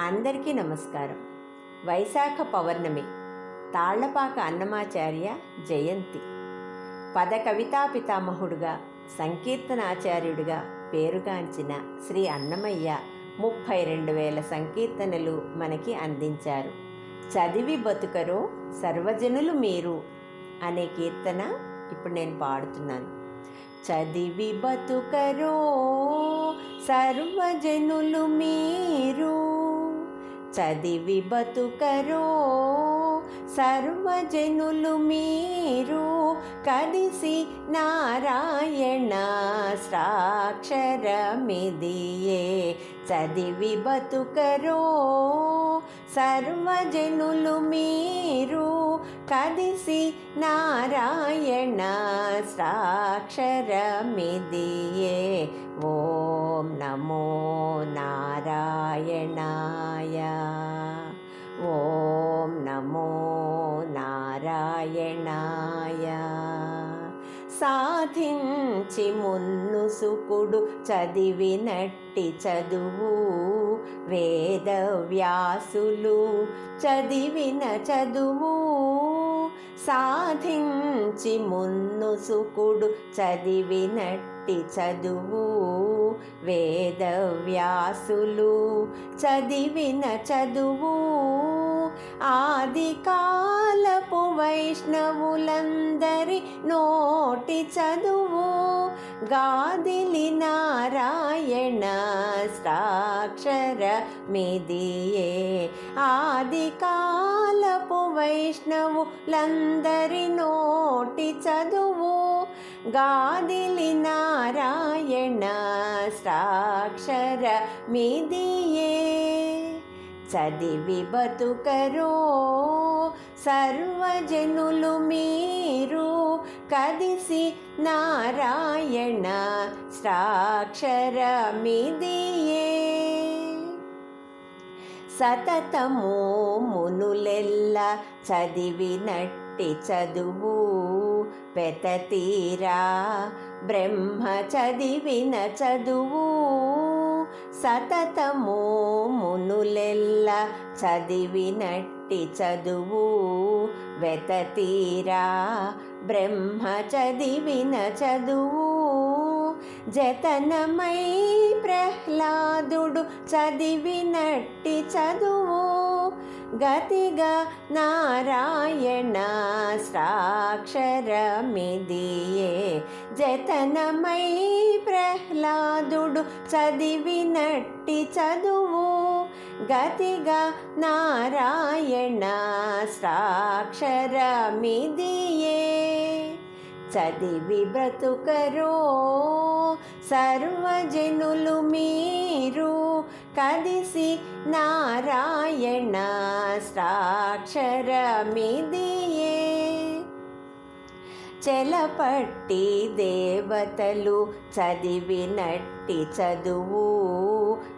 అందరికీ నమస్కారం. వైశాఖ పౌర్ణమి తాళ్ళపాక అన్నమాచార్య జయంతి. పద కవితా పితామహుడుగా సంకీర్తనాచార్యుడిగా పేరుగాంచిన శ్రీ అన్నమయ్య ముప్పై రెండు వేల సంకీర్తనలు మనకి అందించారు. చదివి బతుకరో సర్వజనులు మీరు అనే కీర్తన ఇప్పుడు నేను పాడుతున్నాను. చదివి బతుకరో సర్వజనులు మీరు చదివి బతుకరో సర్వజనులు మీరు కలిసి నారాయణ సాక్షరమిదియే. చదివి బతుకరో సర్వజనులు మీరు కదిసి నారాయణ సాక్షరమిదియే. ఓం నమో నారాయణాయ. ఓం నమో నారాయణాయ. సాధించి మున్ను సుకుడు చదివినట్టి చదువు. వేద వ్యాసులు చదివిన చదువు. సాధించి మున్ను సుకుడు చదివినట్టి చదువు. వేద వ్యాసులు చదివిన చదువు. ఆదికాలపు వైష్ణవులందరి నోటి చదువు. గాదిలి నారాయణ సాక్షర మిదియే ఆది కాలపు వైష్ణవులందరి నోటి చదువు. గాదిలి నారాయణ సాక్షర మిదియే. చదివి బతుకరో సర్వజనులు మీరు. కదిసి నారాయణ సాక్షరమిదియే సతతము మునులెల్ల చదివినట్టి చదువు. పెతతీరా బ్రహ్మ చదివిన చదువు. సతతము మునులెల్ల చదివినట్టి చదువు. వెతతీరా బ్రహ్మ చదివిన చదువు. జతనమై ప్రహ్లాదుడు చదివినట్టి చదువు. గతిగా నారాయణ సాక్షరమిదియే. జతనమై ప్రహ్లాదుడు చదివినట్టి చదువు. గతిగా నారాయణ సాక్షరమిదియే. చదివి బ్రతుకరో సర్వజనులు మీరు కదిసి నారాయణ సాక్షరమిదియే. చెలపట్టి దేవతలు చదివినట్టి చదువు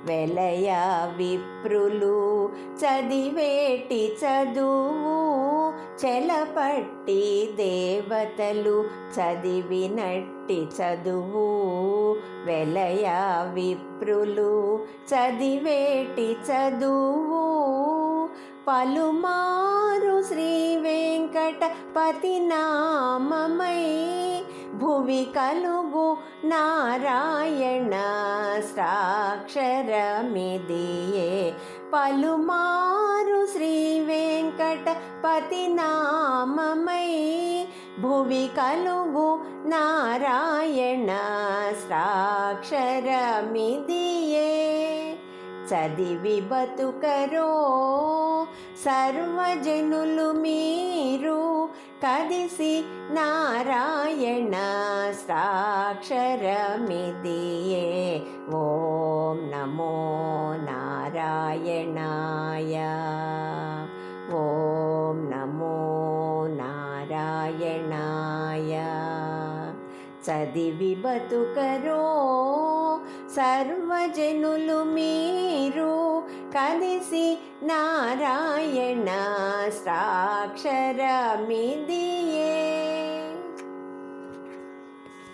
వెలయ విప్రులు చదివేటి చదువు చెలపట్టి దేవతలు చదివినట్టి చదువు. వెలయ విప్రులు చదివేటి చదువు పలుమారు శ్రీ వెంకటపతి నామమై భువి కలుగు నారాయణ సాక్షరమిదియే పలుమారు శ్రీ వెంకటపతి నామమై భువి కలుగు నారాయణ సాక్షరమిదియే చదివి బతుకరో. సర్వజనులు మీరు కదిసి నారాయణ సాక్షరమిదియే. ఓం నమో నారాయణాయ. ఓం నమో నారాయణాయ. చదివి బతుకరో. సర్వజనులు మీరు కలిసి నారాయణ సాక్షరమిది.